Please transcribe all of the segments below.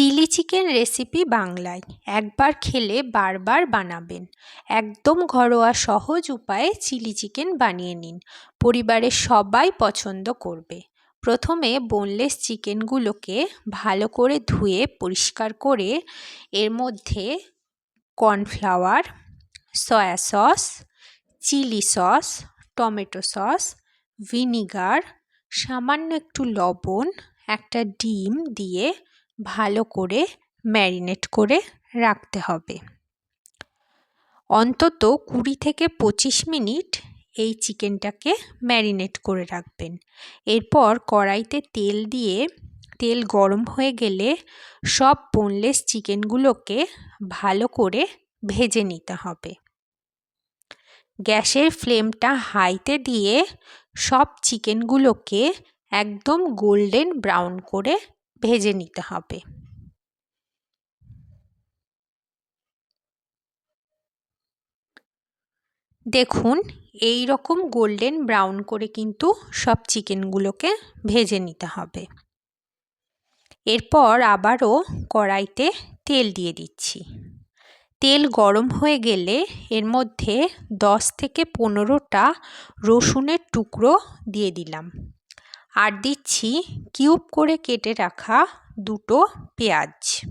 Chilli chicken recipe বাংলায়। একবার খেলে বারবার বানাবেন। একদম ঘরোয়া সহজ উপায়ে চিলি চিকেন বানিয়ে নিন। পরিবারের সবাই পছন্দ করবে। প্রথমে বোনলেস চিকেনগুলোকে ভালো করে ধুয়ে পরিষ্কার করে এর মধ্যে cornflour soya sauce chilli sauce tomato sauce vinegar সামান্য একটু লবণ, একটা ডিম দিয়ে ভালো করে ম্যারিনেট করে রাখতে হবে। অন্তত কুড়ি থেকে পঁচিশ মিনিট এই চিকেনটাকে ম্যারিনেট করে রাখবেন। এরপর কড়াইতে তেল দিয়ে, তেল গরম হয়ে গেলে সব বোনলেস চিকেনগুলোকে ভালো করে ভেজে নিতে হবে। গ্যাসের ফ্লেমটা হাইতে দিয়ে সব চিকেনগুলোকে একদম গোল্ডেন ব্রাউন করে ভেজে নিতে হবে। দেখুন এই রকম গোল্ডেন ব্রাউন করে কিন্তু সব চিকেনগুলোকে ভেজে নিতে হবে। এরপর আবারও কড়াইতে তেল দিয়ে দিচ্ছি। তেল গরম হয়ে গেলে এর মধ্যে দশ থেকে পনেরোটা রসুনের টুকরো দিয়ে দিলাম। আর দিচ্ছি কিউব করে কেটে রাখা দুটো পেঁয়াজ।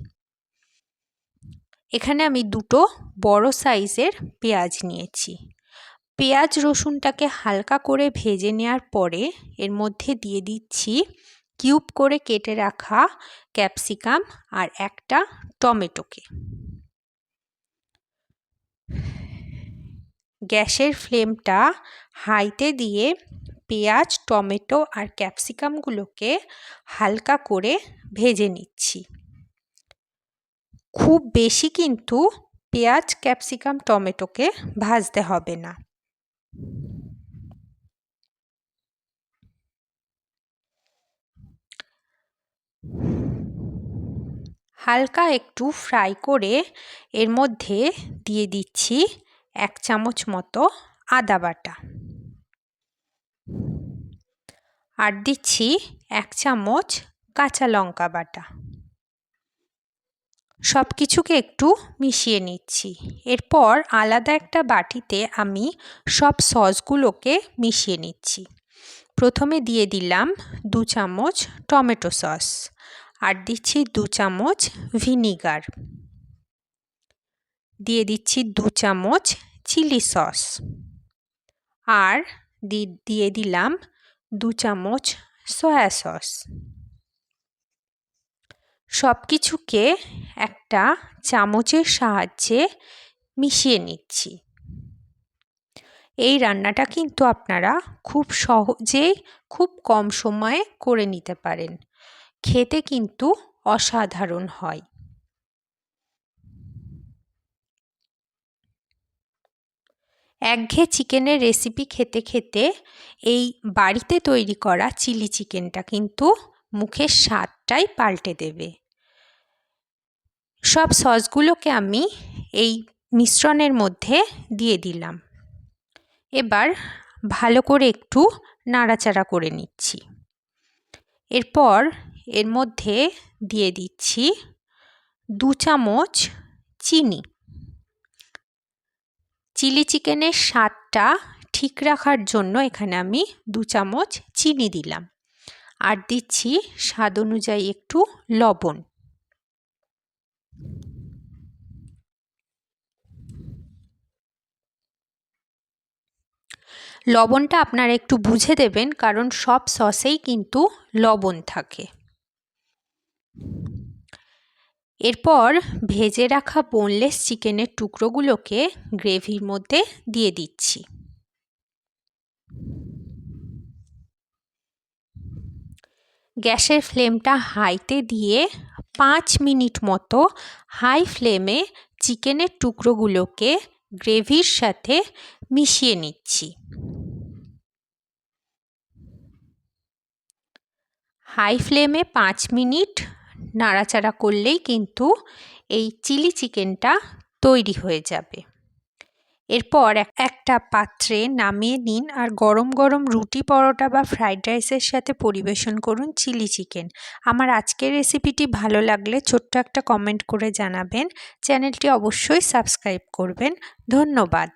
এখানে আমি দুটো বড় সাইজের পেঁয়াজ নিয়েছি। পেঁয়াজ রসুনটাকে হালকা করে ভেজে নেওয়ার পরে এর মধ্যে দিয়ে দিচ্ছি কিউব করে কেটে রাখা ক্যাপসিকাম আর একটা টমেটোকে। গ্যাসের ফ্লেমটা হাইতে দিয়ে পেঁয়াজ, টমেটো আর ক্যাপসিকামগুলোকে হালকা করে ভেজে নিচ্ছি। খুব বেশি কিন্তু পেঁয়াজ, ক্যাপসিকাম, টমেটোকে ভাজতে হবে না। হালকা একটু ফ্রাই করে এর মধ্যে দিয়ে দিচ্ছি এক চামচ মতো আদা বাটা। আর দিচ্ছি এক চামচ কাঁচা লঙ্কা বাটা। সব কিছুকে একটু মিশিয়ে নিচ্ছি। এরপর আলাদা একটা বাটিতে আমি সব সসগুলোকে মিশিয়ে নিচ্ছি। প্রথমে দিয়ে দিলাম দু চামচ টমেটো সস আর দিচ্ছি দু চামচ ভিনিগার। দিয়ে দিচ্ছি দু চামচ চিলি সস। আর দিয়ে দিলাম দু চামচ সয়া সস। সব কিছুকে একটা চামচের সাহায্যে মিশিয়ে নিচ্ছি। এই রান্নাটা কিন্তু আপনারা খুব সহজেই খুব কম সময়ে করে নিতে পারেন। খেতে কিন্তু অসাধারণ হয়। একঘেয়ে চিকেনের রেসিপি খেতে খেতে এই বাড়িতে তৈরি করা চিলি চিকেনটা কিন্তু মুখের স্বাদটাই পাল্টে দেবে। সব সসগুলোকে আমি এই মিশ্রণের মধ্যে দিয়ে দিলাম। এবার ভালো করে একটু নাড়াচাড়া করে নিচ্ছি। এরপর এর মধ্যে দিয়ে দিচ্ছি দু চামচ চিনি। চিলি চিকেনের স্বাদটা ঠিক রাখার জন্য এখানে আমি দু চামচ চিনি দিলাম। আর দিচ্ছি স্বাদ অনুযায়ী একটু লবণ। লবণটা আপনারা একটু বুঝে দেবেন, কারণ সব সসেই কিন্তু লবণ থাকে। এরপর ভেজে রাখা বোনলেস চিকেনের টুকরোগুলোকে গ্রেভির মধ্যে দিয়ে দিচ্ছি। গ্যাসের ফ্লেমটা হাইতে দিয়ে পাঁচ মিনিট মতো হাই ফ্লেমে চিকেনের টুকরোগুলোকে গ্রেভির সাথে মিশিয়ে নিচ্ছি। হাই ফ্লেমে পাঁচ মিনিট নাড়াচাড়া করলেই কিন্তু এই চিলি চিকেনটা তৈরি হয়ে যাবে। এরপর একটা পাত্রে নামিয়ে নিন আর গরম গরম রুটি পরোটা বা ফ্রাইড রাইসের সাথে পরিবেশন করুন চিলি চিকেন। আমার আজকের রেসিপিটি ভালো লাগলে ছোট্ট একটা কমেন্ট করে জানাবেন। চ্যানেলটি অবশ্যই সাবস্ক্রাইব করবেন। ধন্যবাদ।